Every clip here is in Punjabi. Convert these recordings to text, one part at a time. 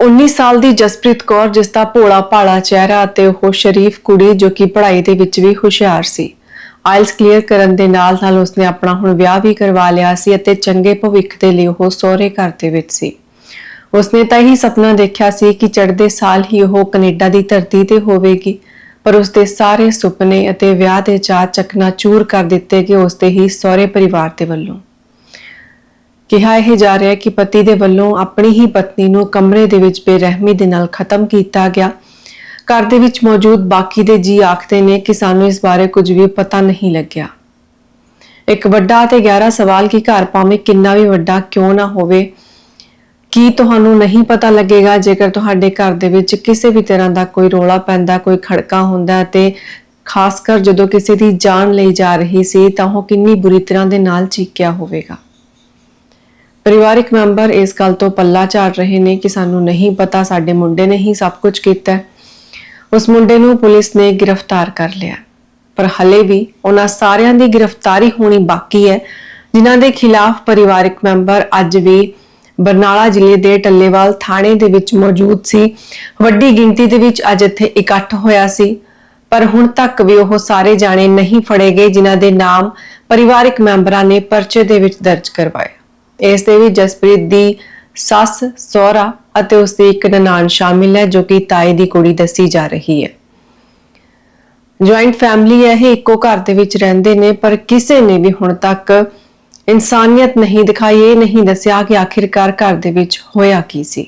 19 ਸਾਲ ਦੀ ਜਸਪ੍ਰੀਤ ਕੌਰ, ਜਿਸ ਦਾ ਭੋਲਾ ਭਾਲਾ ਚਿਹਰਾ ਅਤੇ ਉਹ ਸ਼ਰੀਫ ਕੁੜੀ ਜੋ ਕਿ ਪੜ੍ਹਾਈ ਦੇ ਵਿੱਚ ਵੀ ਹੁਸ਼ਿਆਰ ਸੀ। ਆਇਲਸ ਕਲੀਅਰ ਕਰਨ ਦੇ ਨਾਲ ਨਾਲ ਉਸਨੇ ਆਪਣਾ ਹੁਣ ਵਿਆਹ ਵੀ ਕਰਵਾ ਲਿਆ ਸੀ ਅਤੇ ਚੰਗੇ ਭਵਿੱਖ ਦੇ ਲਈ ਉਹ ਸਹੁਰੇ ਘਰ ਦੇ ਵਿੱਚ ਸੀ। ਉਸਨੇ ਤਾਂ ਹੀ ਸੁਪਨਾ ਦੇਖਿਆ ਸੀ ਕਿ ਚੜ੍ਹਦੇ ਸਾਲ ਹੀ ਉਹ ਕੈਨੇਡਾ ਦੀ ਧਰਤੀ ਤੇ ਹੋਵੇਗੀ, ਪਰ ਉਸਦੇ ਸਾਰੇ ਸੁਪਨੇ ਅਤੇ ਵਿਆਹ ਦੇ ਚਾਅ ਚਕਨਾ ਚੂਰ ਕਰ ਦਿੱਤੇ ਗਏ ਉਸਦੇ ਹੀ ਸਹੁਰੇ ਪਰਿਵਾਰ ਦੇ ਵੱਲੋਂ। ਕਿਹਾ ਇਹ ਜਾ ਰਿਹਾ ਹੈ ਕਿ ਪਤੀ ਦੇ ਵੱਲੋਂ ਆਪਣੀ ਹੀ ਪਤਨੀ ਨੂੰ ਕਮਰੇ ਦੇ ਵਿੱਚ ਬੇਰਹਿਮੀ ਦੇ ਨਾਲ ਖਤਮ ਕੀਤਾ ਗਿਆ। ਘਰ ਦੇ ਵਿੱਚ ਮੌਜੂਦ ਬਾਕੀ ਦੇ ਜੀ ਆਖਦੇ ਨੇ ਕਿ ਸਾਨੂੰ ਇਸ ਬਾਰੇ ਕੁਝ ਵੀ ਪਤਾ ਨਹੀਂ ਲੱਗਿਆ। ਇੱਕ ਵੱਡਾ ਤੇ ਗਹਿਰਾ ਸਵਾਲ ਕਿ ਘਰ ਭਾਵੇਂ ਕਿੰਨਾ ਵੀ ਵੱਡਾ ਕਿਉਂ ਨਾ ਹੋਵੇ, ਕੀ ਤੁਹਾਨੂੰ ਨਹੀਂ ਪਤਾ ਲੱਗੇਗਾ? ਜੇਕਰ ਤੁਹਾਡੇ ਘਰ ਦੇ ਵਿੱਚ ਕਿਸੇ ਵੀ ਤਰ੍ਹਾਂ ਦਾ ਕੋਈ ਰੋਲਾ ਪੈਂਦਾ, ਕੋਈ ਖੜਕਾ ਹੁੰਦਾ ਤੇ ਖਾਸ ਕਰ ਜਦੋਂ ਕਿਸੇ ਦੀ ਜਾਨ ਲਈ ਜਾ ਰਹੀ ਸੀ ਤਾਂ ਉਹ ਕਿੰਨੀ ਬੁਰੀ ਤਰ੍ਹਾਂ ਦੇ ਨਾਲ ਚੀਕਿਆ ਹੋਵੇਗਾ। ਪਰਿਵਾਰਿਕ ਮੈਂਬਰ ਇਸ ਗੱਲ ਤੋਂ ਪੱਲਾ ਝਾੜ ਰਹੇ ਨੇ ਕਿ ਸਾਨੂੰ ਨਹੀਂ ਪਤਾ, ਸਾਡੇ ਮੁੰਡੇ ਨੇ ਹੀ ਸਭ ਕੁਝ ਕੀਤਾ ਉਸ ਮੁੰਡੇ ਨੂੰ ਪੁਲਿਸ ਨੇ ਗ੍ਰਿਫਤਾਰ ਕਰ ਲਿਆ। ਪਰ ਹਲੇ ਵੀ ਉਹਨਾਂ ਸਾਰਿਆਂ ਦੀ ਗ੍ਰਿਫਤਾਰੀ ਹੋਣੀ ਬਾਕੀ ਹੈ, ਜਿਨ੍ਹਾਂ ਦੇ ਖਿਲਾਫ ਪਰਿਵਾਰਿਕ ਮੈਂਬਰ ਅੱਜ ਵੀ ਬਰਨਾਲਾ ਜ਼ਿਲ੍ਹੇ ਦੇ ਟੱਲੇਵਾਲ ਥਾਣੇ ਦੇ ਵਿੱਚ ਮੌਜੂਦ ਸੀ। ਵੱਡੀ ਗਿਣਤੀ ਦੇ ਵਿੱਚ ਅੱਜ ਇੱਥੇ ਇਕੱਠ ਹੋਇਆ ਸੀ। ਪਰ ਹੁਣ ਤੱਕ ਵੀ ਉਹ ਸਾਰੇ ਜਾਣੇ ਨਹੀਂ ਫੜੇ ਗਏ, ਜਿਨ੍ਹਾਂ ਦੇ ਨਾਮ ਪਰਿਵਾਰਿਕ ਮੈਂਬਰਾਂ ਨੇ ਪਰਚੇ ਦੇ ਵਿੱਚ ਦਰਜ ਕਰਵਾਏ। ਇਸ ਦੇ ਵਿੱਚ ਜਸਪ੍ਰੀਤ ਦੀ ਸੱਸ, ਸਹੁਰਾ ਅਤੇ ਉਸ ਦੀ ਇੱਕ ਨਨਾਣ ਸ਼ਾਮਿਲ ਹੈ ਜੋ ਕਿ ਤਾਏ ਦੀ ਕੁੜੀ ਦੱਸੀ ਜਾ ਰਹੀ ਹੈ। ਜੁਆਇੰਟ ਫੈਮਿਲੀ ਹੈ, ਇਹ ਇੱਕੋ ਘਰ ਦੇ ਵਿੱਚ ਰਹਿੰਦੇ ਨੇ, ਪਰ ਕਿਸੇ ਨੇ ਵੀ ਹੁਣ ਤੱਕ ਇਨਸਾਨੀਅਤ ਨਹੀਂ ਦਿਖਾਈ, ਇਹ ਨਹੀਂ ਦੱਸਿਆ ਕਿ ਆਖਿਰਕਾਰ ਘਰ ਦੇ ਵਿੱਚ ਹੋਇਆ ਕੀ ਸੀ।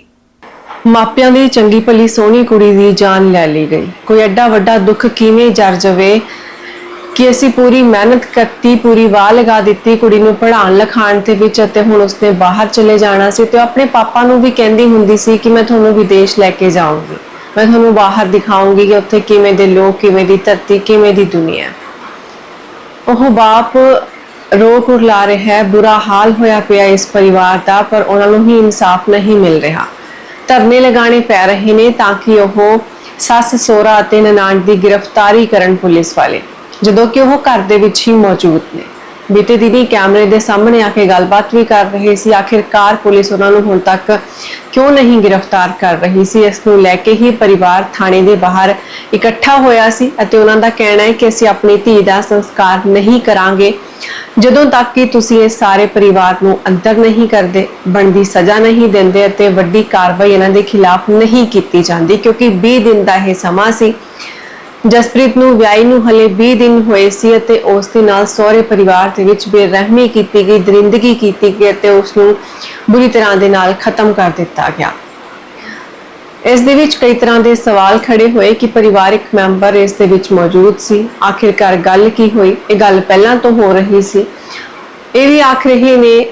ਮਾਪਿਆਂ ਦੀ ਚੰਗੀ ਭਲੀ ਸੋਹਣੀ ਕੁੜੀ ਦੀ ਜਾਨ ਲੈ ਲਈ ਗਈ। ਕੋਈ ਐਡਾ ਵੱਡਾ ਦੁੱਖ ਕਿਵੇਂ ਜਰ ਜਾਵੇ ਕਿ ਅਸੀਂ ਪੂਰੀ ਮਿਹਨਤ ਕਰਤੀ, ਪੂਰੀ ਵਾਹ ਲਗਾ ਦਿੱਤੀ ਕੁੜੀ ਨੂੰ ਪੜ੍ਹਾਉਣ, ਲਿਖਾਉਣ ਦੇ ਵਿੱਚ ਅਤੇ ਹੁਣ ਉਸਨੇ ਬਾਹਰ ਚਲੇ ਜਾਣਾ ਸੀ ਤੇ ਉਹ ਆਪਣੇ ਪਾਪਾ ਨੂੰ ਵੀ ਕਹਿੰਦੀ ਹੁੰਦੀ ਸੀ ਕਿ ਮੈਂ ਤੁਹਾਨੂੰ ਵਿਦੇਸ਼ ਲੈ ਕੇ ਜਾਊਂਗੀ। ਮੈਂ ਤੁਹਾਨੂੰ ਬਾਹਰ ਦਿਖਾਊਂਗੀ ਕਿ ਉੱਥੇ ਕਿਵੇਂ ਦੇ ਲੋਕ, ਕਿਵੇਂ ਦੀ ਧਰਤੀ, ਕਿਵੇਂ ਦੀ ਦੁਨੀਆ। ਉਹ ਬਾਪ ਰੋ ਕੁਰਲਾ ਰਿਹਾ ਹੈ ਬੁਰਾ ਹਾਲ ਹੋਇਆ ਪਿਆ ਇਸ ਪਰਿਵਾਰ ਦਾ, ਪਰ ਉਹਨਾਂ ਨੂੰ ਹੀ ਇਨਸਾਫ ਨਹੀਂ ਮਿਲ ਰਿਹਾ। ਧਰਨੇ ਲਗਾਣੇ ਪੈ ਰਹੇ ਨੇ ਤਾਂ ਕਿ ਉਹ ਸੱਸ, ਸੋਹਰਾ ਅਤੇ ਨਨਾਣ ਦੀ ਗ੍ਰਿਫਤਾਰੀ ਕਰਨ ਪੁਲਿਸ ਵਾਲੇ ਜਦੋਂ ਕਿ ਉਹ ਘਰ ਦੇ ਵਿੱਚ ਹੀ ਮੌਜੂਦ ਨੇ। ਬੀਤੇ ਦਿਨੀ ਕੈਮਰੇ ਦੇ ਸਾਹਮਣੇ ਆ ਕੇ ਗੱਲਬਾਤ ਵੀ ਕਰ ਰਹੇ ਸੀ। ਆਖਿਰਕਾਰ ਪੁਲਿਸ ਉਹਨਾਂ ਨੂੰ ਹੁਣ ਤੱਕ ਕਿਉਂ ਨਹੀਂ ਗ੍ਰਿਫਤਾਰ ਕਰ ਰਹੀ ਸੀ? ਇਸ ਨੂੰ ਲੈ ਕੇ ਹੀ ਪਰਿਵਾਰ ਥਾਣੇ ਦੇ ਬਾਹਰ ਇਕੱਠਾ ਹੋਇਆ ਸੀ ਅਤੇ ਉਹਨਾਂ ਦਾ ਕਹਿਣਾ ਹੈ ਕਿ ਅਸੀਂ ਆਪਣੀ ਧੀ ਦਾ ਸੰਸਕਾਰ ਨਹੀਂ ਕਰਾਂਗੇ। ਜਦੋਂ ਤੱਕ ਕਿ ਤੁਸੀਂ ਇਹ ਸਾਰੇ ਪਰਿਵਾਰ ਨੂੰ ਅੰਦਰ ਨਹੀਂ ਕਰਦੇ, ਬਣਦੀ ਸਜ਼ਾ ਨਹੀਂ ਦਿੰਦੇ ਅਤੇ ਵੱਡੀ ਕਾਰਵਾਈ ਇਹਨਾਂ ਦੇ ਖਿਲਾਫ ਨਹੀਂ ਕੀਤੀ ਜਾਂਦੀ, ਕਿਉਂਕਿ 20 ਦਿਨ ਦਾ ਇਹ ਸਮਾਂ ਸੀ। ਜਸਪ੍ਰੀਤ ਨੂੰ ਵਿਆਹੀ ਨੂੰ ਹਲੇ 20 ਦਿਨ ਹੋਏ ਸੀ ਅਤੇ ਉਸ ਦੇ ਨਾਲ ਸਹੁਰੇ ਪਰਿਵਾਰ ਦੇ ਵਿੱਚ ਬੇਰਹਿਮੀ ਕੀਤੀ ਗਈ, ਦਰਿੰਦਗੀ ਕੀਤੀ ਗਈ ਅਤੇ ਉਸ ਨੂੰ ਬੁਰੀ ਤਰ੍ਹਾਂ ਦੇ ਨਾਲ ਖਤਮ ਕਰ ਦਿੱਤਾ ਗਿਆ। ਇਸ ਦੇ ਵਿੱਚ ਕਈ ਤਰ੍ਹਾਂ ਦੇ ਸਵਾਲ ਖੜੇ ਹੋਏ ਕਿ ਪਰਿਵਾਰਿਕ ਮੈਂਬਰ ਇਸ ਦੇ ਵਿੱਚ ਮੌਜੂਦ ਸੀ। ਆਖਿਰਕਾਰ ਗੱਲ ਕੀ ਹੋਈ? ਇਹ ਗੱਲ ਪਹਿਲਾਂ ਤੋਂ ਹੋ ਰਹੀ ਸੀ। ਇਹ ਵੀ ਆਖ ਰਹੇ ਨੇ,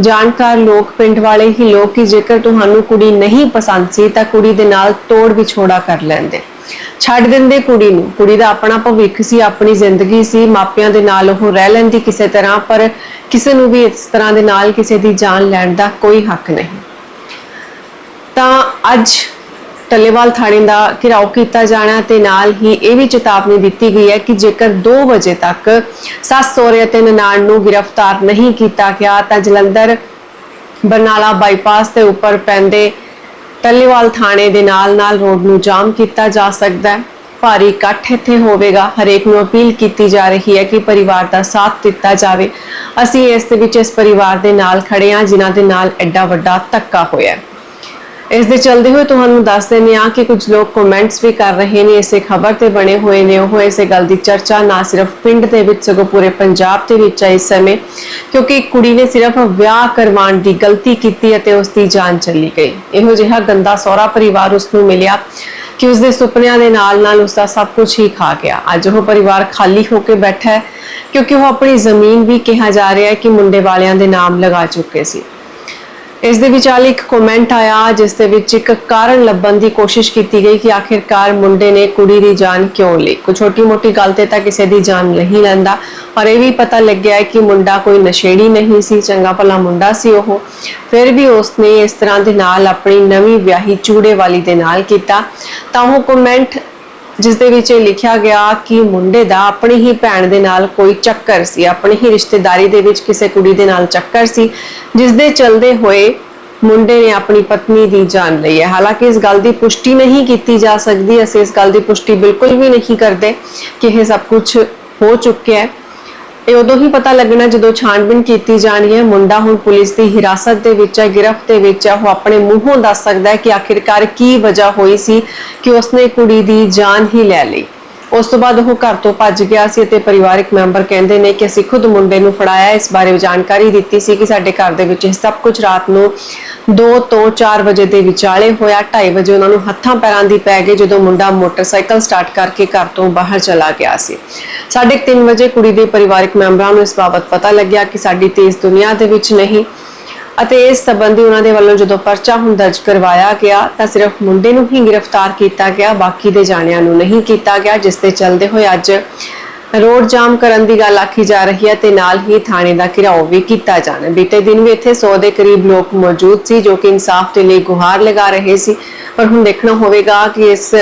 ਜਾਣਕਾਰ ਲੋਕ, ਪਿੰਡ ਵਾਲੇ ਹੀ ਲੋਕ ਕਿ ਜੇਕਰ ਤੁਹਾਨੂੰ ਕੁੜੀ ਨਹੀਂ ਪਸੰਦ ਸੀ ਤਾਂ ਕੁੜੀ ਦੇ ਨਾਲ ਤੋੜ ਵਿਛੋੜਾ ਕਰ ਲੈਂਦੇ। ਛੱਡ ਦਿੰਦੇ ਕੁੜੀ ਨੂੰ। ਕੁੜੀ ਦਾ ਆਪਣਾ ਭਵਿੱਖ ਸੀ, ਆਪਣੀ ਜ਼ਿੰਦਗੀ ਸੀ, ਮਾਪਿਆਂ ਦੇ ਨਾਲ ਉਹ ਰਹਿ ਲੈਂਦੀ ਕਿਸੇ ਤਰ੍ਹਾਂ, ਪਰ ਕਿਸੇ ਨੂੰ ਵੀ ਇਸ ਤਰ੍ਹਾਂ ਦੇ ਨਾਲ ਕਿਸੇ ਦੀ ਜਾਨ ਲੈਣ ਦਾ ਕੋਈ ਹੱਕ ਨਹੀਂ। ਤਾਂ ਅੱਜ ਟੱਲੇਵਾਲ ਥਾਣੇ ਦਾ ਘਿਰਾਓ ਕੀਤਾ ਜਾਣਾ ਤੇ ਨਾਲ ਹੀ ਇਹ ਵੀ ਚੇਤਾਵਨੀ ਦਿੱਤੀ ਗਈ ਹੈ ਕਿ ਜੇਕਰ 2 ਵਜੇ ਤੱਕ ਸੱਸ, ਸਹੁਰੇ ਅਤੇ ਨਨਾਣ ਨੂੰ ਗ੍ਰਿਫਤਾਰ ਨਹੀਂ ਕੀਤਾ ਗਿਆ ਤਾਂ ਜਲੰਧਰ ਬਰਨਾਲਾ ਬਾਈਪਾਸ ਦੇ ਉੱਪਰ ਪੈਂਦੇ ਟੱਲੇਵਾਲ ਥਾਣੇ ਦੇ ਨਾਲ ਨਾਲ ਰੋਡ ਨੂੰ ਜਾਮ ਕੀਤਾ ਜਾ ਸਕਦਾ ਹੈ। ਭਾਰੀ ਇਕੱਠ ਇੱਥੇ ਹੋਵੇਗਾ। ਹਰੇਕ ਨੂੰ ਅਪੀਲ ਕੀਤੀ ਜਾ ਰਹੀ ਹੈ ਕਿ ਪਰਿਵਾਰ ਦਾ ਸਾਥ ਦਿੱਤਾ ਜਾਵੇ। ਅਸੀਂ ਇਸ ਦੇ ਵਿੱਚ ਇਸ ਪਰਿਵਾਰ ਦੇ ਨਾਲ ਖੜੇ ਹਾਂ, ਜਿਨ੍ਹਾਂ ਦੇ ਨਾਲ ਐਡਾ ਵੱਡਾ ਧੱਕਾ ਹੋਇਆ ਹੈ। ਇਸ ਦੇ ਚਲਦੇ ਹੋਏ ਤੁਹਾਨੂੰ ਦੱਸ ਦਿੰਦੇ ਹਾਂ ਕਿ ਕੁਝ ਲੋਕ ਕਮੈਂਟਸ ਵੀ ਕਰ ਰਹੇ ਨੇ, ਇਸੇ ਖਬਰ ਤੇ ਬਣੇ ਹੋਏ ਨੇ। ਉਹ ਇਸੇ ਗੱਲ ਦੀ ਚਰਚਾ ਨਾ ਸਿਰਫ ਪਿੰਡ ਦੇ ਵਿੱਚ, ਸਗੋਂ ਪੂਰੇ ਪੰਜਾਬ ਦੇ ਵਿੱਚ ਹੈ ਇਸ ਸਮੇਂ, ਕਿਉਂਕਿ ਕੁੜੀ ਨੇ ਸਿਰਫ ਵਿਆਹ ਕਰਵਾਉਣ ਦੀ ਗਲਤੀ ਕੀਤੀ ਅਤੇ ਉਸ ਦੀ ਜਾਨ ਚਲੀ ਗਈ। ਇਹੋ ਜਿਹਾ ਗੰਦਾ ਸਹੁਰਾ ਪਰਿਵਾਰ ਉਸ ਨੂੰ ਮਿਲਿਆ ਕਿ ਉਸ ਦੇ ਸੁਪਨਿਆਂ ਦੇ ਨਾਲ ਨਾਲ ਉਸ ਦਾ ਸਭ ਕੁਝ ਹੀ ਖਾ ਗਿਆ। ਅੱਜ ਉਹ ਪਰਿਵਾਰ ਖਾਲੀ ਹੋ ਕੇ ਬੈਠਾ ਹੈ, ਕਿਉਂਕਿ ਉਹ ਆਪਣੀ ਜ਼ਮੀਨ ਵੀ ਕਿਹਾ ਜਾ ਰਿਹਾ ਹੈ ਕਿ ਮੁੰਡੇ ਵਾਲਿਆਂ ਦੇ ਨਾਮ ਲਗਾ ਚੁੱਕੇ ਸੀ। ਇਸ ਦੇ ਵਿਚਾਲੇ ਇੱਕ ਕਮੈਂਟ ਆਇਆ, ਜਿਸ ਦੇ ਵਿੱਚ ਇੱਕ ਕਾਰਨ ਲੱਭਣ ਦੀ ਕੋਸ਼ਿਸ਼ ਕੀਤੀ ਗਈ ਕਿ ਆਖਿਰਕਾਰ ਮੁੰਡੇ ਨੇ ਕੁੜੀ ਦੀ ਜਾਨ ਕਿਉਂ ਲਈ। ਕੋਈ ਛੋਟੀ ਮੋਟੀ ਗੱਲ ਤੇ ਤਾਂ ਕਿਸੇ ਦੀ ਜਾਨ ਨਹੀਂ ਲੈਂਦਾ, ਪਰ ਇਹ ਵੀ ਪਤਾ ਲੱਗਿਆ ਕਿ ਮੁੰਡਾ ਕੋਈ ਨਸ਼ੇੜੀ ਨਹੀਂ ਸੀ, ਚੰਗਾ ਭਲਾ ਮੁੰਡਾ ਸੀ ਉਹ। ਫਿਰ ਵੀ ਉਸਨੇ ਇਸ ਤਰ੍ਹਾਂ ਦੇ ਨਾਲ ਆਪਣੀ ਨਵੀਂ ਵਿਆਹੀ ਚੂੜੇ ਵਾਲੀ ਦੇ ਨਾਲ ਕੀਤਾ। ਤਾਂ ਉਹ ਕਮੈਂਟ ਜਿਸ ਦੇ ਵਿੱਚ ਇਹ ਲਿਖਿਆ ਗਿਆ ਕਿ ਮੁੰਡੇ ਦਾ ਆਪਣੀ ਹੀ ਭੈਣ ਦੇ ਨਾਲ ਕੋਈ ਚੱਕਰ ਸੀ, ਆਪਣੀ ਹੀ ਰਿਸ਼ਤੇਦਾਰੀ ਦੇ ਵਿੱਚ ਕਿਸੇ ਕੁੜੀ ਦੇ ਨਾਲ ਚੱਕਰ ਸੀ, ਜਿਸ ਦੇ ਚਲਦੇ ਹੋਏ ਮੁੰਡੇ ਨੇ ਆਪਣੀ ਪਤਨੀ ਦੀ ਜਾਨ ਲਈ ਹੈ। ਹਾਲਾਂਕਿ ਇਸ ਗੱਲ ਦੀ ਪੁਸ਼ਟੀ ਨਹੀਂ ਕੀਤੀ ਜਾ ਸਕਦੀ, ਅਸੀਂ ਇਸ ਗੱਲ ਦੀ ਪੁਸ਼ਟੀ ਬਿਲਕੁਲ ਵੀ ਨਹੀਂ ਕਰਦੇ ਕਿ ਇਹ ਸਭ ਕੁਝ ਹੋ ਚੁੱਕਿਆ ਹੈ। ਇਹ ਉਦੋਂ ਹੀ ਪਤਾ ਲੱਗਣਾ ਜਦੋਂ ਛਾਣਬੀਣ ਕੀਤੀ ਜਾਣੀ ਹੈ। ਮੁੰਡਾ ਹੁਣ ਪੁਲਿਸ ਦੀ ਹਿਰਾਸਤ ਦੇ ਵਿੱਚ ਹੈ, ਗ੍ਰਿਫਤ ਦੇ ਵਿੱਚ ਹੈ। ਉਹ ਆਪਣੇ ਮੂੰਹੋਂ ਦੱਸ ਸਕਦਾ ਹੈ ਕਿ ਆਖਿਰਕਾਰ ਕੀ ਵਜ੍ਹਾ ਹੋਈ ਸੀ ਕਿ ਉਸਨੇ ਕੁੜੀ ਦੀ ਜਾਨ ਹੀ ਲੈ ਲਈ। ਉਸ ਤੋਂ ਬਾਅਦ ਉਹ ਘਰ ਤੋਂ ਭੱਜ ਗਿਆ ਸੀ ਅਤੇ ਪਰਿਵਾਰਕ ਮੈਂਬਰ ਕਹਿੰਦੇ ਨੇ ਕਿ ਅਸੀਂ ਖੁਦ ਮੁੰਡੇ ਨੂੰ ਫੜਾਇਆ, ਇਸ ਬਾਰੇ ਜਾਣਕਾਰੀ ਦਿੱਤੀ ਸੀ ਕਿ ਸਾਡੇ ਘਰ ਦੇ ਵਿੱਚ ਇਹ ਸਭ ਕੁਝ ਰਾਤ ਨੂੰ 2 ਤੋਂ 4 ਵਜੇ ਦੇ ਵਿਚਾਲੇ ਹੋਇਆ। 2:30 ਵਜੇ ਉਹਨਾਂ ਨੂੰ ਹੱਥਾਂ ਪੈਰਾਂ ਦੀ ਪੈ ਗਈ ਜਦੋਂ ਮੁੰਡਾ ਮੋਟਰਸਾਈਕਲ ਸਟਾਰਟ ਕਰਕੇ ਘਰ ਤੋਂ ਬਾਹਰ ਚਲਾ ਗਿਆ ਸੀ। ਸਾਢੇ ਕੁ ਤਿੰਨ ਵਜੇ ਕੁੜੀ ਦੇ ਪਰਿਵਾਰਕ ਮੈਂਬਰਾਂ ਨੂੰ ਇਸ ਬਾਬਤ ਪਤਾ ਲੱਗਿਆ ਕਿ ਸਾਡੀ ਤੇਜ਼ ਦੁਨੀਆ ਦੇ ਵਿੱਚ ਨਹੀਂ ਅਤੇ ਇਸ ਸੰਬੰਧੀ ਉਹਨਾਂ ਦੇ ਵੱਲੋਂ ਜਦੋਂ ਪਰਚਾ ਹੁਣ ਦਰਜ ਕਰਵਾਇਆ ਗਿਆ, ਤਾਂ ਸਿਰਫ ਮੁੰਡੇ ਨੂੰ ਹੀ ਗ੍ਰਿਫਤਾਰ ਕੀਤਾ ਗਿਆ, ਬਾਕੀ ਦੇ ਜਾਣਿਆਂ ਨੂੰ ਨਹੀਂ ਕੀਤਾ ਗਿਆ, ਜਿਸ ਦੇ ਚੱਲਦੇ ਹੋਏ ਅੱਜ ਰੋਡ ਜਾਮ ਕਰਨ ਦੀ ਗੱਲ ਆਖੀ ਜਾ ਰਹੀ ਹੈ ਤੇ ਨਾਲ ਹੀ ਥਾਣੇ ਦਾ ਘਿਰਾਓ ਵੀ ਕੀਤਾ ਜਾਣਾ ਬੀਤੇ ਦਿਨ ਵੀ ਇੱਥੇ 100 ਦੇ ਕਰੀਬ ਲੋਕ ਮੌਜੂਦ ਸੀ ਜੋ ਕਿ ਇਨਸਾਫ ਦੇ ਲਈ ਗੁਹਾਰ ਲਗਾ ਰਹੇ ਸੀ। ਪਰ ਹੁਣ ਦੇਖਣਾ ਹੋਵੇਗਾ ਕਿ ਇਸ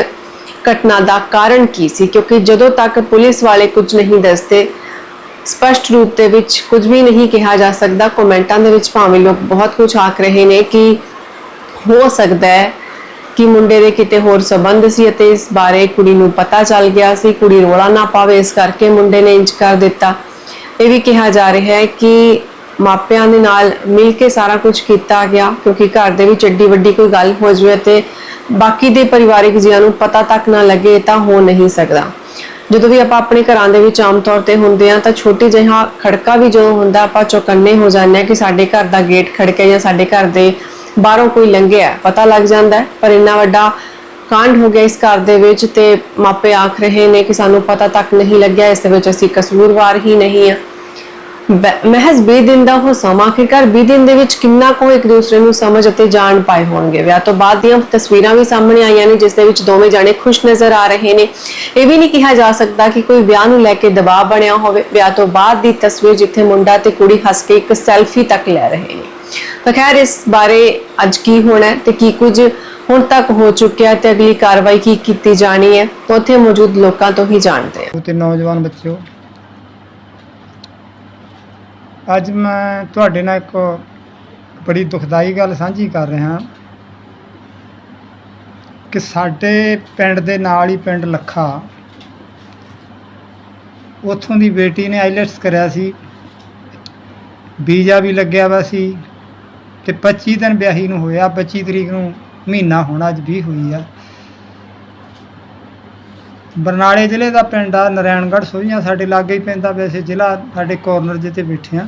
ਘਟਨਾ ਦਾ ਕਾਰਨ ਕੀ ਸੀ, ਕਿਉਂਕਿ ਜਦੋਂ ਤੱਕ ਪੁਲਿਸ ਵਾਲੇ ਕੁਝ ਨਹੀਂ ਦੱਸਦੇ ਸਪਸ਼ਟ ਰੂਪ ਦੇ ਵਿੱਚ ਕੁਝ ਵੀ ਨਹੀਂ ਕਿਹਾ ਜਾ ਸਕਦਾ। ਕਮੈਂਟਾਂ ਦੇ ਵਿੱਚ ਭਾਵੇਂ ਲੋਕ ਬਹੁਤ ਕੁਝ ਆਖ ਰਹੇ ਨੇ ਕਿ ਹੋ ਸਕਦਾ ਹੈ ਕਿ ਮੁੰਡੇ ਦੇ ਕਿਤੇ ਹੋਰ ਸਬੰਧ ਸੀ ਅਤੇ ਇਸ ਬਾਰੇ ਕੁੜੀ ਨੂੰ ਪਤਾ ਚੱਲ ਗਿਆ ਸੀ। ਕੁੜੀ ਰੋਲਾ ਨਾ ਪਾਵੇ, ਇਸ ਕਰਕੇ ਮੁੰਡੇ ਨੇ ਇੰਜ ਕਰ ਦਿੱਤਾ। ਇਹ ਵੀ ਕਿਹਾ ਜਾ ਰਿਹਾ ਹੈ ਕਿ ਮਾਪਿਆਂ ਦੇ ਨਾਲ ਮਿਲ ਕੇ ਸਾਰਾ ਕੁਝ ਕੀਤਾ ਗਿਆ, ਕਿਉਂਕਿ ਘਰ ਦੇ ਵਿੱਚ ਏਡੀ ਵੱਡੀ ਕੋਈ ਗੱਲ ਹੋ ਜਾਵੇ ਤੇ ਬਾਕੀ ਦੇ ਪਰਿਵਾਰਿਕ ਜੀਆਂ ਨੂੰ ਪਤਾ ਤੱਕ ਨਾ ਲੱਗੇ ਤਾਂ ਹੋ ਨਹੀਂ ਸਕਦਾ। ਜਦੋਂ ਵੀ ਆਪਾਂ ਆਪਣੇ ਘਰਾਂ ਦੇ ਵਿੱਚ ਆਮ ਤੌਰ ਤੇ ਹੁੰਦੇ ਆ ਤਾਂ ਛੋਟੀ ਜਿਹਾ ਖੜਕਾ ਵੀ ਜਦੋਂ ਹੁੰਦਾ, ਆਪਾਂ ਚੌਕੰਨੇ ਹੋ ਜਾਂਦੇ ਆ ਕਿ ਸਾਡੇ ਘਰ ਦਾ ਗੇਟ ਖੜਕਿਆ ਜਾਂ ਸਾਡੇ ਘਰ ਦੇ ਬਾਹਰੋਂ ਕੋਈ ਲੰਘਿਆ, ਪਤਾ ਲੱਗ ਜਾਂਦਾ ਪਰ ਇੰਨਾ ਵੱਡਾ ਕਾਂਡ ਹੋ ਗਿਆ ਇਸ ਘਰ ਦੇ ਵਿੱਚ ਤੇ ਮਾਪੇ ਆਖ ਰਹੇ ਨੇ ਕਿ ਸਾਨੂੰ ਪਤਾ ਤੱਕ ਨਹੀਂ ਲੱਗਿਆ, ਇਸ ਦੇ ਵਿੱਚ ਅਸੀਂ ਕਸੂਰਵਾਰ ਹੀ ਨਹੀਂ ਆ ਮਹਿਜ਼ 20 ਦਿਨ ਦਾ ਉਹ ਸਮਾਂ, ਆਖਿਰਕਾਰ 20 ਦਿਨ ਦੇ ਵਿੱਚ ਕਿੰਨਾ ਕੋ ਇੱਕ ਦੂਸਰੇ ਨੂੰ ਸਮਝ ਅਤੇ ਜਾਣ ਪਾਏ ਹੋਣਗੇ? ਵਿਆਹ ਤੋਂ ਬਾਅਦ ਦੀਆਂ ਤਸਵੀਰਾਂ ਵੀ ਸਾਹਮਣੇ ਆਈਆਂ ਨੇ, ਜਿਸ ਦੇ ਵਿੱਚ ਦੋਵੇਂ ਜਾਣੇ ਖੁਸ਼ ਨਜ਼ਰ ਆ ਰਹੇ ਨੇ। ਇਹ ਵੀ ਨਹੀਂ ਕਿਹਾ ਜਾ ਸਕਦਾ ਕਿ ਕੋਈ ਵਿਆਹ ਨੂੰ ਲੈ ਕੇ ਦਬਾਅ ਬਣਿਆ ਹੋਵੇ। ਵਿਆਹ ਤੋਂ ਬਾਅਦ ਦੀ ਤਸਵੀਰ ਜਿੱਥੇ ਮੁੰਡਾ ਤੇ ਕੁੜੀ ਹੱਸ ਕੇ ਇੱਕ ਸੈਲਫੀ ਤੱਕ ਲੈ ਰਹੇ ਨੇ। ਤਾਂ ਖੈਰ, ਇਸ ਬਾਰੇ ਅੱਜ ਕੀ ਹੋਣਾ ਤੇ ਕੀ ਕੁਝ ਹੁਣ ਤੱਕ ਹੋ ਚੁੱਕਿਆ ਤੇ ਅਗਲੀ ਕਾਰਵਾਈ ਕੀ ਕੀਤੀ ਜਾਣੀ ਹੈ, ਤਾਂ ਉੱਥੇ ਮੌਜੂਦ ਲੋਕਾਂ ਤੋਂ ਹੀ ਜਾਣਦੇ ਹਾਂ। ਤੇ ਨੌਜਵਾਨ ਬੱਚਿਓ ਅੱਜ ਮੈਂ ਤੁਹਾਡੇ ਨਾਲ ਇੱਕ ਬੜੀ ਦੁਖਦਾਈ ਗੱਲ ਸਾਂਝੀ ਕਰ ਰਿਹਾ ਕਿ ਸਾਡੇ ਪਿੰਡ ਦੇ ਨਾਲ ਹੀ ਪਿੰਡ ਲੱਖਾ ਉੱਥੋਂ ਦੀ ਬੇਟੀ ਨੇ ਆਈਲੈਟਸ ਕਰਿਆ ਸੀ, ਵੀਜ਼ਾ ਵੀ ਲੱਗਿਆ ਵਾ ਸੀ ਤੇ 25 ਦਿਨ ਵਿਆਹੀ ਨੂੰ ਹੋਇਆ 25 ਤਰੀਕ ਨੂੰ ਮਹੀਨਾ ਹੋਣਾ, ਅੱਜ 20 ਹੋਈ ਆ। ਬਰਨਾਲੇ ਜ਼ਿਲ੍ਹੇ ਦਾ ਪਿੰਡ ਆ, ਨਰੈਣਗੜ੍ਹ ਸੋਹੀਆਂ ਸਾਡੇ ਲਾਗੇ ਹੀ ਪੈਂਦਾ, ਵੈਸੇ ਜ਼ਿਲ੍ਹਾ ਸਾਡੇ ਕੋਰਨਰ ਜਿੱਤੇ ਬੈਠੇ ਆ।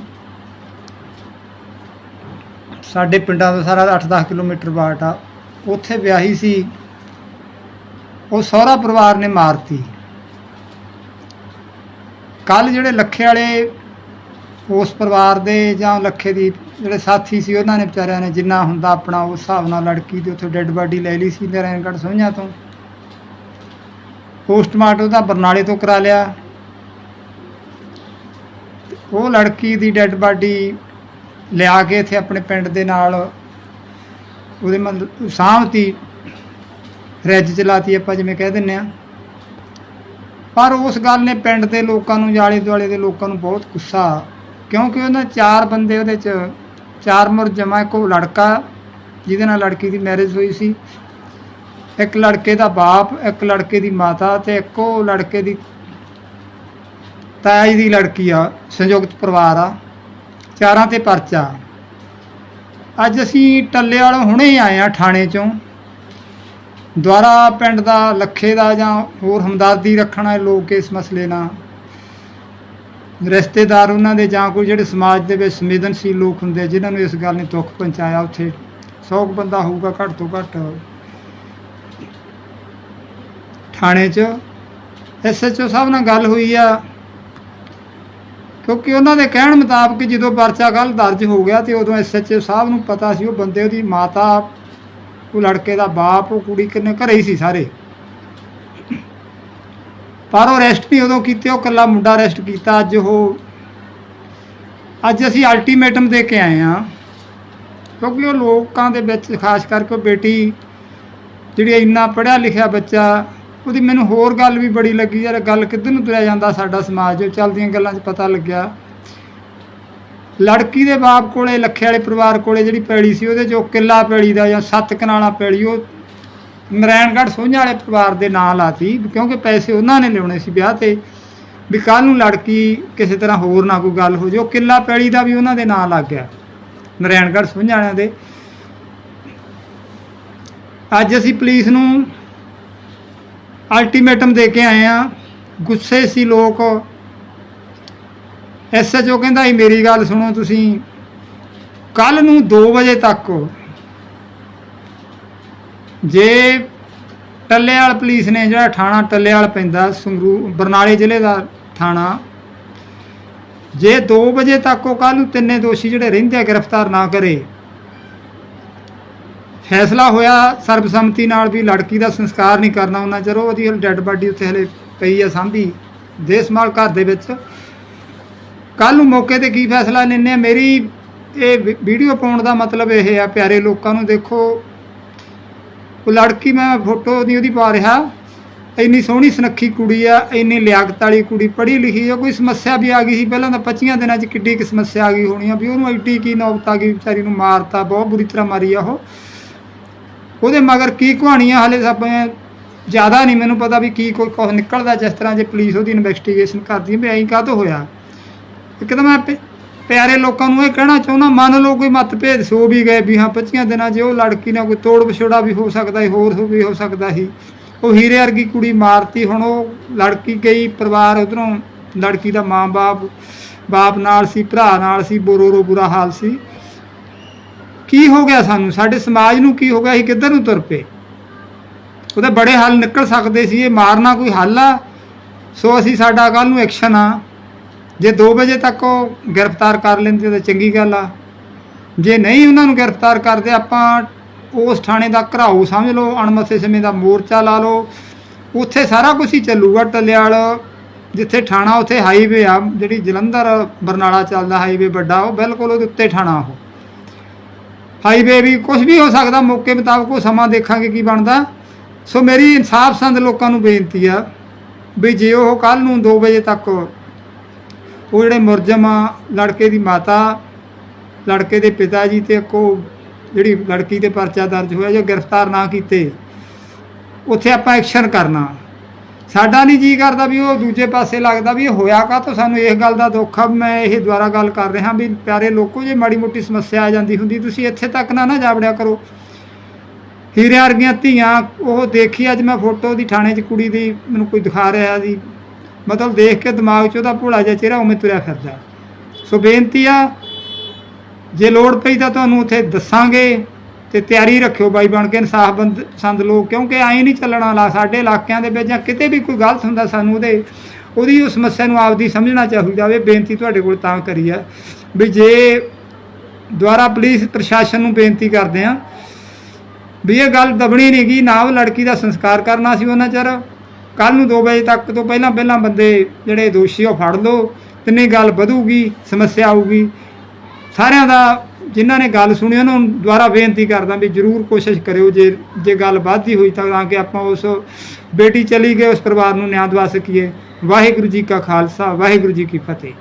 ਸਾਡੇ ਪਿੰਡਾਂ ਤੋਂ ਸਾਰਾ 8-10 ਕਿਲੋਮੀਟਰ ਬਾਟ ਆ, ਉੱਥੇ ਵਿਆਹੀ ਸੀ। ਉਹ ਸਹੁਰਾ ਪਰਿਵਾਰ ਨੇ ਮਾਰਤੀ। ਕੱਲ ਜਿਹੜੇ ਲੱਖੇ ਵਾਲੇ ਉਸ ਪਰਿਵਾਰ ਦੇ ਜਾਂ ਲੱਖੇ ਦੀ ਜਿਹੜੇ ਸਾਥੀ ਸੀ, ਉਹਨਾਂ ਨੇ ਵਿਚਾਰਿਆਂ ਨੇ ਜਿੰਨਾ ਹੁੰਦਾ ਆਪਣਾ ਉਸ ਹਿਸਾਬ ਨਾਲ ਲੜਕੀ ਦੀ ਉੱਥੇ ਡੈੱਡ ਬਾਡੀ ਲੈ ਲਈ ਸੀ ਨਰੈਣਗੜ੍ਹ ਸੋਹੀਆਂ ਤੋਂ। ਪੋਸਟਮਾਰਟਮ ਦਾ ਬਰਨਾਲੇ ਤੋਂ ਕਰਾ ਲਿਆ। ਉਹ ਲੜਕੀ ਦੀ ਡੈੱਡ ਬਾਡੀ ਲਿਆ ਕੇ ਇੱਥੇ ਆਪਣੇ ਪਿੰਡ ਦੇ ਨਾਲ ਉਹਦੇ ਮਤਲਬ ਸਾਂਭਤੀ ਰੈਜ ਚਲਾਤੀ ਆਪਾਂ ਜਿਵੇਂ ਕਹਿ ਦਿੰਨੇ ਆ ਪਰ ਉਸ ਗੱਲ ਨੇ ਪਿੰਡ ਦੇ ਲੋਕਾਂ ਨੂੰ ਜਾਲੇ ਦੁਆਲੇ ਦੇ ਲੋਕਾਂ ਨੂੰ ਬਹੁਤ ਗੁੱਸਾ ਕਿਉਂਕਿ ਉਹਨਾਂ ਚਾਰ ਬੰਦੇ ਉਹਦੇ ਚ, ਚਾਰ ਮੁਰ ਜਮਾ ਇੱਕੋ ਲੜਕਾ, ਜਿਹਦੇ ਨਾਲ ਲੜਕੀ ਦੀ ਮੈਰਿਜ ਹੋਈ ਸੀ। ਇੱਕ ਲੜਕੇ ਦਾ ਬਾਪ, ਇੱਕ ਲੜਕੇ ਦੀ ਮਾਤਾ ਤੇ ਇੱਕੋ ਲੜਕੇ ਦੀ ਤਾਇਆ ਦੀ ਲੜਕੀ ਆ, ਸੰਯੁਕਤ ਪਰਿਵਾਰ ਆ। ਚਾਰਾਂ ਤੇ ਪਰਚਾ। ਅੱਜ ਅਸੀਂ ਟੱਲੇ ਵਾਲੋਂ ਹੁਣੇ ਆਏ ਆ ਥਾਣੇ ਚੋਂ। ਦੁਆਰਾ ਪਿੰਡ ਦਾ ਲੱਖੇ ਦਾ ਜਾਂ ਹੋਰ ਹਮਦਰਦੀ ਰੱਖਣਾ ਲੋਕ ਇਸ ਮਸਲੇ ਨਾਲ ਰਿਸ਼ਤੇਦਾਰ ਉਹਨਾਂ ਦੇ ਜਾਂ ਕੋਈ ਜਿਹੜੇ ਸਮਾਜ ਦੇ ਵਿੱਚ ਸੰਵੇਦਨਸ਼ੀਲ ਲੋਕ ਹੁੰਦੇ ਆ, ਜਿਨ੍ਹਾਂ ਨੂੰ ਇਸ ਗੱਲ ਨੇ ਦੁੱਖ ਪਹੁੰਚਾਇਆ ਉੱਥੇ 100 ਕੁ ਬੰਦਾ ਹੋਊਗਾ ਘੱਟ ਤੋਂ ਘੱਟ। ਥਾਣੇ 'ਚ ਐਸਐਚਓ ਸਾਹਿਬ ਨਾਲ ਗੱਲ ਹੋਈ ਆ। ਕਿਉਂਕਿ ਉਹਨਾਂ ਦੇ ਕਹਿਣ ਮੁਤਾਬਕ ਜਦੋਂ ਪਰਚਾ ਕੱਲ ਦਰਜ ਹੋ ਗਿਆ ਤੇ ਉਦੋਂ ਐਸਐਚਓ ਸਾਹਿਬ ਨੂੰ ਪਤਾ ਸੀ ਉਹ ਬੰਦੇ ਉਹਦੀ ਮਾਤਾ, ਉਹ ਲੜਕੇ ਦਾ ਬਾਪ, ਉਹ ਕੁੜੀ ਕਿੰਨੇ ਘਰੇ ਹੀ ਸੀ ਸਾਰੇ। ਪਰ ਉਹ ਅਰੈਸਟ ਨਹੀਂ ਉਦੋਂ ਕੀਤੇ, ਉਹ ਕੱਲਾ ਮੁੰਡਾ ਅਰੈਸਟ ਕੀਤਾ, ਅੱਜ ਉਹ, ਅੱਜ ਅਸੀਂ ਅਲਟੀਮੇਟਮ ਦੇ ਕੇ ਆਏ ਆ ਕਿਉਂਕਿ ਉਹ ਲੋਕਾਂ ਦੇ ਵਿੱਚ, ਖਾਸ ਕਰਕੇ ਉਹ ਬੇਟੀ ਜਿਹੜੀ ਇੰਨਾ ਪੜ੍ਹਿਆ ਲਿਖਿਆ ਬੱਚਾ ਉਹਦੀ ਮੈਨੂੰ ਹੋਰ ਗੱਲ ਵੀ ਬੜੀ ਲੱਗੀ, ਯਾਰ ਗੱਲ ਕਿੱਧਰ ਨੂੰ ਤੁਰਿਆ ਜਾਂਦਾ ਸਾਡਾ ਸਮਾਜ? ਚੱਲਦੀਆਂ ਗੱਲਾਂ 'ਚ ਪਤਾ ਲੱਗਿਆ, ਲੜਕੀ ਦੇ ਬਾਪ ਕੋਲੇ, ਲੱਖੇ ਵਾਲੇ ਪਰਿਵਾਰ ਕੋਲੇ ਜਿਹੜੀ ਪੈੜੀ ਸੀ, ਉਹਦੇ ਚੋਂ ਕਿੱਲਾ ਪੈਲੀ ਦਾ ਜਾਂ ਸੱਤ ਕਨਾਲਾ ਪੈਲੀ ਉਹ ਨਰੈਣਗੜ੍ਹ ਸੋਝਾਂ ਵਾਲੇ ਪਰਿਵਾਰ ਦੇ ਨਾਂ ਲਾਤੀ, ਕਿਉਂਕਿ ਪੈਸੇ ਉਹਨਾਂ ਨੇ ਲਿਆਉਣੇ ਸੀ ਵਿਆਹ ਤੇ। ਵੀ ਕੱਲ ਨੂੰ ਲੜਕੀ ਕਿਸੇ ਤਰ੍ਹਾਂ ਹੋਰ ਨਾ ਕੋਈ ਗੱਲ ਹੋ ਜਾਏ ਕਿੱਲਾ ਪੈਲੀ ਦਾ ਵੀ ਉਹਨਾਂ ਦੇ ਨਾਂ ਲੱਗ ਗਿਆ ਨਰੈਣਗੜ੍ਹ ਸੋਝਾਂ ਵਾਲਿਆਂ ਦੇ। ਅੱਜ ਅਸੀਂ ਪੁਲਿਸ ਨੂੰ ਅਲਟੀਮੇਟਮ ਦੇ ਕੇ ਆਏ ਆ। ਗੁੱਸੇ ਸੀ ਲੋਕ। ਐਸਐਚਓ ਕਹਿੰਦਾ ਸੀ, ਮੇਰੀ ਗੱਲ ਸੁਣੋ ਤੁਸੀਂ। ਕੱਲ ਨੂੰ 2 ਵਜੇ ਤੱਕ ਜੇ ਟੱਲੇਵਾਲ ਪੁਲਿਸ ਨੇ ਜਿਹੜਾ ਥਾਣਾ ਟੱਲੇਵਾਲ ਪੈਂਦਾ ਸੰਗਰੂ ਬਰਨਾਲੇ ਜ਼ਿਲ੍ਹੇ ਦਾ ਥਾਣਾ, ਜੇ 2 ਵਜੇ ਤੱਕ ਉਹ ਕੱਲ ਨੂੰ ਤਿੰਨੇ ਦੋਸ਼ੀ ਜਿਹੜੇ ਰਹਿੰਦੇ ਆ ਗ੍ਰਿਫਤਾਰ ਨਾ ਕਰੇ ਫੈਸਲਾ ਹੋਇਆ, ਸਰਬਸੰਮਤੀ ਨਾਲ ਵੀ ਲੜਕੀ ਦਾ ਸੰਸਕਾਰ ਨਹੀਂ ਕਰਨਾ ਉਹਨਾਂ ਚਿਰ ਉਹਦੀ ਡੈੱਡ ਬਾਡੀ ਉੱਥੇ ਹਲੇ ਪਈ ਆ ਸਾਂਭੀ ਦੇਸ਼ ਦੇਸਮਾਲ ਘਰ ਦੇ ਵਿੱਚ। ਕੱਲ ਨੂੰ ਮੌਕੇ ਤੇ ਕੀ ਫੈਸਲਾ ਲੈਣੇ ਆ? ਮੇਰੀ ਇਹ ਵੀਡੀਓ ਪਾਉਣ ਦਾ ਮਤਲਬ ਇਹ ਆ, ਪਿਆਰੇ ਲੋਕਾਂ ਨੂੰ ਦੇਖੋ। ਉਹ ਲੜਕੀ ਮੈਂ ਫੋਟੋ ਦੀ ਉਹਦੀ ਪਾ ਰਿਹਾ। ਇੰਨੀ ਸੋਹਣੀ ਸੁਨੱਖੀ ਕੁੜੀ ਆ, ਇੰਨੀ ਲਿਆਕਤ ਵਾਲੀ ਕੁੜੀ, ਪੜ੍ਹੀ ਲਿਖੀ ਆ, ਕੋਈ ਸਮੱਸਿਆ ਵੀ ਆ ਗਈ ਸੀ। ਪਹਿਲਾਂ ਤਾਂ 25 ਦਿਨਾਂ 'ਚ ਕਿੱਡੀ ਕਿ ਸਮੱਸਿਆ ਆ ਗਈ ਹੋਣੀ ਆ ਵੀ ਉਹਨੂੰ ਐਡੀ ਕੀ ਨੌਬਤ ਆ ਗਈ, ਵਿਚਾਰੀ ਨੂੰ ਮਾਰਤਾ, ਬਹੁਤ ਬੁਰੀ ਤਰ੍ਹਾਂ ਮਾਰੀ ਆ ਉਹ। ਉਹਦੇ ਮਗਰ ਕੀ ਕਹਾਣੀਆਂ ਹਲੇ ਸਭ ਜ਼ਿਆਦਾ ਨਹੀਂ, ਮੈਨੂੰ ਪਤਾ ਵੀ ਕੀ ਕੋਈ ਕੁਛ ਨਿਕਲਦਾ ਜਿਸ ਤਰ੍ਹਾਂ ਜੇ ਪੁਲਿਸ ਉਹਦੀ ਇਨਵੈਸਟੀਗੇਸ਼ਨ ਕਰਦੀ ਵੀ ਐਂ ਕਾਹਤੋਂ ਹੋਇਆ। ਇੱਕ ਤਾਂ ਮੈਂ ਪਿਆਰੇ ਲੋਕਾਂ ਨੂੰ ਇਹ ਕਹਿਣਾ ਚਾਹੁੰਦਾ, ਮੰਨ ਲਓ ਕੋਈ ਮਤਭੇਦ ਸੋ ਵੀ ਗਏ ਵੀ ਹਾਂ 25 ਦਿਨਾਂ 'ਚ ਉਹ ਲੜਕੀ ਨਾਲ ਕੋਈ ਤੋੜ ਵਿਛੋੜਾ ਵੀ ਹੋ ਸਕਦਾ ਸੀ, ਹੋਰ ਵੀ ਹੋ ਸਕਦਾ ਸੀ। ਉਹ ਹੀਰੇ ਵਰਗੀ ਕੁੜੀ ਮਾਰਤੀ, ਹੁਣ ਉਹ ਲੜਕੀ ਗਈ, ਪਰਿਵਾਰ ਉਧਰੋਂ ਲੜਕੀ ਦਾ ਮਾਂ-ਬਾਪ, ਬਾਪ ਨਾਲ ਸੀ, ਭਰਾ ਨਾਲ ਸੀ ਬੋਰੋ ਰੋ ਬੁਰਾ ਹਾਲ ਸੀ। ਕੀ ਹੋ ਗਿਆ ਸਾਨੂੰ? ਸਾਡੇ ਸਮਾਜ ਨੂੰ ਕੀ ਹੋ ਗਿਆ? ਅਸੀਂ ਕਿੱਧਰ ਨੂੰ ਤੁਰ ਪਏ? ਉਹਦੇ ਬੜੇ ਹੱਲ ਨਿਕਲ ਸਕਦੇ ਸੀ, ਇਹ ਮਾਰਨਾ ਕੋਈ ਹੱਲ ਆ? ਸੋ ਅਸੀਂ ਸਾਡਾ ਕੱਲ ਨੂੰ ਐਕਸ਼ਨ ਆ। ਜੇ 2 ਵਜੇ ਤੱਕ ਉਹ ਗ੍ਰਿਫਤਾਰ ਕਰ ਲੈਂਦੇ, ਤਾਂ ਚੰਗੀ ਗੱਲ ਆ। ਜੇ ਨਹੀਂ ਉਹਨਾਂ ਨੂੰ ਗ੍ਰਿਫਤਾਰ ਕਰਦੇ, ਆਪਾਂ ਉਸ ਥਾਣੇ ਦਾ ਘਰਾਓ ਸਮਝ ਲਓ, ਅਣਮੱਥੇ ਸਮੇਂ ਦਾ ਮੋਰਚਾ ਲਾ ਲਓ। ਉੱਥੇ ਸਾਰਾ ਕੁਝ ਹੀ ਚੱਲੂਗਾ, ਟਲਿਆਲ। ਜਿੱਥੇ ਥਾਣਾ, ਉੱਥੇ ਹਾਈਵੇ ਆ, ਜਿਹੜੀ ਜਲੰਧਰ, ਬਰਨਾਲਾ ਚੱਲਦਾ ਹਾਈਵੇ ਵੱਡਾ, ਉਹ ਬਿਲਕੁਲ ਉਹਦੇ ਉੱਤੇ ਥਾਣਾ ਉਹ। ਹਾਈਵੇ ਵੀ ਕੁਝ ਵੀ ਹੋ ਸਕਦਾ, ਮੌਕੇ ਮੁਤਾਬਕ ਉਹ ਸਮਾਂ ਦੇਖਾਂਗੇ ਕੀ ਬਣਦਾ। ਸੋ ਮੇਰੀ ਇਨਸਾਫ ਸੰਦ ਲੋਕਾਂ ਨੂੰ ਬੇਨਤੀ ਆ ਵੀ ਜੇ ਉਹ ਕੱਲ ਨੂੰ 2 ਵਜੇ ਤੱਕ ਉਹ ਜਿਹੜੇ ਮੁਰਜਮ ਆ, ਲੜਕੇ ਦੀ ਮਾਤਾ, ਲੜਕੇ ਦੇ ਪਿਤਾ ਜੀ ਤੇ ਕੋ ਜਿਹੜੀ ਲੜਕੀ ਤੇ ਪਰਚਾ ਦਰਜ ਹੋਇਆ ਜੋ ਗ੍ਰਿਫਤਾਰ ਨਾ ਕੀਤੇ, ਉੱਥੇ ਆਪਾਂ ਐਕਸ਼ਨ ਕਰਨਾ। ਸਾਡਾ ਨਹੀਂ ਜੀ ਕਰਦਾ ਵੀ ਉਹ ਦੂਜੇ ਪਾਸੇ ਲੱਗਦਾ ਵੀ ਇਹ ਹੋਇਆ ਕਾ ਤਾਂ ਸਾਨੂੰ ਇਸ ਗੱਲ ਦਾ ਦੁੱਖ ਆ, ਮੈਂ ਇਹ ਦੁਆਰਾ ਗੱਲ ਕਰ ਰਿਹਾ ਵੀ ਪਿਆਰੇ ਲੋਕੋ, ਜੇ ਮਾੜੀ ਮੋਟੀ ਸਮੱਸਿਆ ਆ ਜਾਂਦੀ ਹੁੰਦੀ, ਤੁਸੀਂ ਇੱਥੇ ਤੱਕ ਨਾ ਨਾ ਜਾਵੜਿਆ ਕਰੋ। ਹੀਰੇ ਵਰਗੀਆਂ ਧੀਆਂ, ਉਹ ਦੇਖੀ ਅੱਜ ਮੈਂ ਫੋਟੋ ਦੀ ਥਾਣੇ 'ਚ ਕੁੜੀ ਦੀ, ਮੈਨੂੰ ਕੋਈ ਦਿਖਾ ਰਿਹਾ ਸੀ। ਮਤਲਬ ਦੇਖ ਕੇ ਦਿਮਾਗ 'ਚ ਉਹਦਾ ਭੋਲਾ ਜਿਹਾ ਚਿਹਰਾ ਉਵੇਂ ਤੁਰਿਆ ਫਿਰਦਾ। ਸੋ ਬੇਨਤੀ ਆ, ਜੇ ਲੋੜ ਪਈ ਤਾਂ ਤੁਹਾਨੂੰ ਉੱਥੇ ਦੱਸਾਂਗੇ। ਤੇ ਤਿਆਰੀ ਰੱਖਿਓ ਬਾਈ ਬਣ ਕੇ, ਇਨਸਾਫ ਬੰਦ ਪਸੰਦ ਲੋਕ ਕਿਉਂਕਿ ਐਂ ਨਹੀਂ ਚੱਲਣਾ ਲਾ, ਸਾਡੇ ਇਲਾਕਿਆਂ ਦੇ ਵਿੱਚ ਜਾਂ ਕਿਤੇ ਵੀ ਕੋਈ ਗਲਤ ਹੁੰਦਾ ਸਾਨੂੰ ਉਹਦੇ, ਉਹਦੀ ਉਸ ਸਮੱਸਿਆ ਨੂੰ ਆਪਦੀ ਸਮਝਣਾ ਚਾਹੀਦਾ ਵੇ ਬੇਨਤੀ ਤੁਹਾਡੇ ਕੋਲ ਤਾਂ ਕਰੀ ਆ। ਵੀ ਜੇ ਦੁਆਰਾ ਪੁਲਿਸ ਪ੍ਰਸ਼ਾਸਨ ਨੂੰ ਬੇਨਤੀ ਕਰਦੇ ਆ, ਵੀ ਇਹ ਗੱਲ ਦਬਣੀ ਨਹੀਂ ਗਈ ਨਾ ਉਹ ਲੜਕੀ ਦਾ ਸੰਸਕਾਰ ਕਰਨਾ ਸੀ ਉਹਨਾਂ ਚਿਰ। ਕੱਲ ਨੂੰ 2 ਵਜੇ ਤੱਕ ਤੋਂ ਪਹਿਲਾਂ ਪਹਿਲਾਂ ਬੰਦੇ ਜਿਹੜੇ ਦੋਸ਼ੀ ਉਹ ਫੜ ਲਓ। ਤੇ ਗੱਲ ਵਧੂਗੀ, ਸਮੱਸਿਆ ਆਊਗੀ। ਸਾਰਿਆਂ ਦਾ ਜਿਨ੍ਹਾਂ ਨੇ ਗੱਲ ਸੁਣੀ, ਉਹਨਾਂ ਨੂੰ ਦੁਬਾਰਾ ਬੇਨਤੀ ਕਰਦਾ ਵੀ ਜਰੂਰ ਕੋਸ਼ਿਸ਼ ਕਰਿਓ, ਜੇ ਜੇ ਗੱਲ ਵੱਧਦੀ ਹੋਈ ਤਾਂ ਕਿ ਆਪਾਂ ਉਸ ਬੇਟੀ ਚਲੀ ਗਏ, ਉਸ ਪਰਿਵਾਰ ਨੂੰ ਨਿਆਂ ਦਵਾ ਸਕੀਏ। ਵਾਹਿਗੁਰੂ ਜੀ ਕਾ ਖਾਲਸਾ, ਵਾਹਿਗੁਰੂ ਜੀ ਕੀ ਫਤਿਹ।